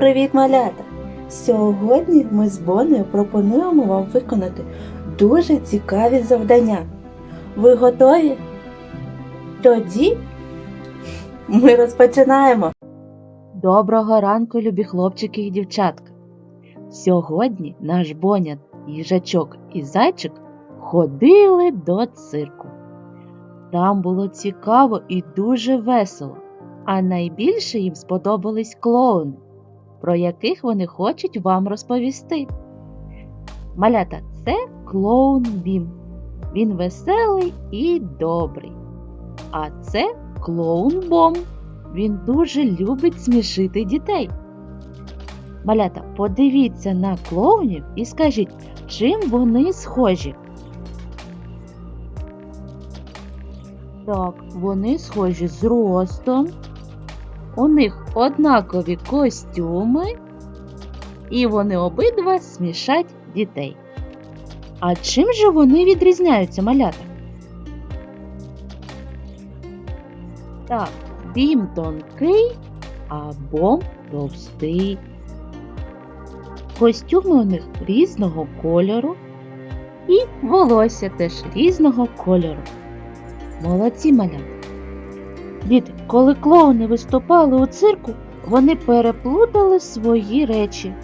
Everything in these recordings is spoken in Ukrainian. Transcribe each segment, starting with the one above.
Привіт, малята! Сьогодні ми з Бонею пропонуємо вам виконати дуже цікаві завдання. Ви готові? Тоді ми розпочинаємо. Доброго ранку, любі хлопчики і дівчатка. Сьогодні наш Боня, їжачок і зайчик ходили до цирку. Там було цікаво і дуже весело, а найбільше їм сподобались клоуни, про яких вони хочуть вам розповісти. Малята, це клоун Бім. Він веселий і добрий. А це клоун Бом. Він дуже любить смішити дітей. Малята, подивіться на клоунів і скажіть, чим вони схожі. Так, вони схожі з ростом. У них однакові костюми, і вони обидва смішать дітей. А чим же вони відрізняються, малята? Так, бім тонкий, а бом товстий. Костюми у них різного кольору, і волосся теж різного кольору. Молодці малята. Діти, коли клоуни виступали у цирку, вони переплутали свої речі.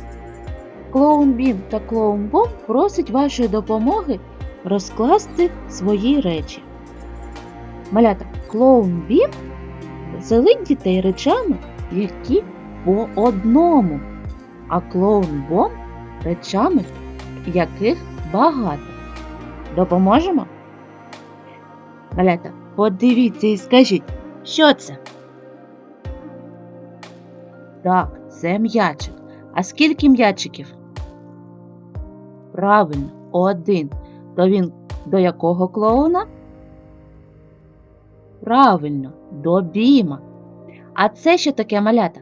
Клоун Бім та клоун Бом просять вашої допомоги розкласти свої речі. Малята, клоун Бім веселить дітей речами, які по одному, а клоун Бом речами, яких багато. Допоможемо? Малята, подивіться і скажіть, що це? Так, це м'ячик. А скільки м'ячиків? Правильно, один. То він до якого клоуна? Правильно, до біма. А це що таке малята?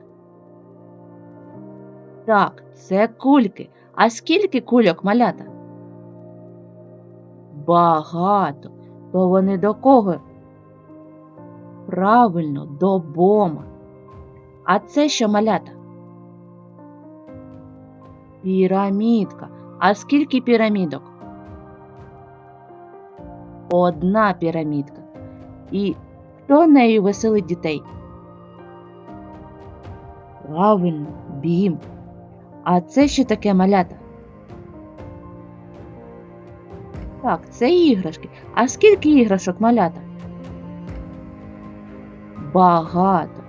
Так, це кульки. А скільки кульок малята? Багато. То вони до кого? Правильно, до бома. А це що малята? Пірамідка. А скільки пірамідок? Одна пірамідка. І хто нею веселить дітей? Правильно, бім. А це що таке малята? Так, це іграшки. А скільки іграшок малята? Багато.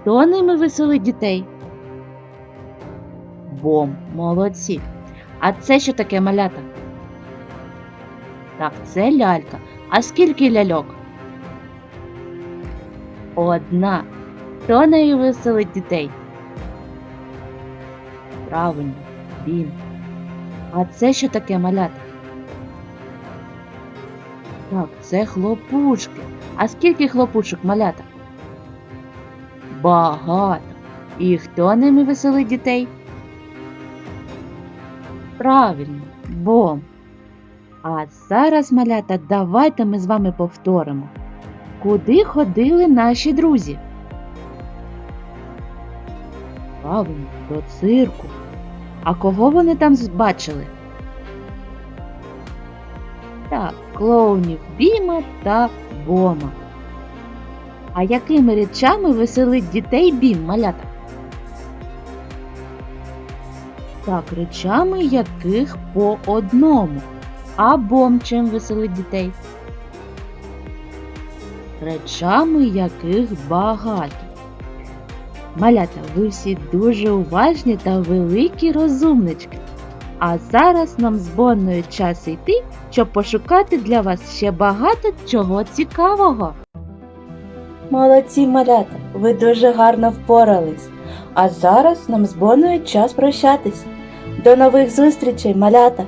Хто ними веселить дітей? Бом, молодці. А це що таке малята? Так, це лялька. А скільки ляльок? Одна. Хто нею веселить дітей? Правильно, бім. А це що таке малята? Так, це хлопушки. А скільки хлопушок малята? Багато. І хто ними веселить дітей? Правильно, бом. А зараз, малята, давайте ми з вами повторимо. Куди ходили наші друзі? Правильно, до цирку. А кого вони там бачили? Так, клоунів Біма та Бома. А якими речами веселить дітей Бім, малята? Так, речами яких по одному. А Бом чим веселить дітей? Речами яких багато. Малята, ви всі дуже уважні та великі розумнички. А зараз нам з Бонною час йти, щоб пошукати для вас ще багато чого цікавого. Молодці малята, ви дуже гарно впорались. А зараз нам з Боною час прощатись. До нових зустрічей, малята!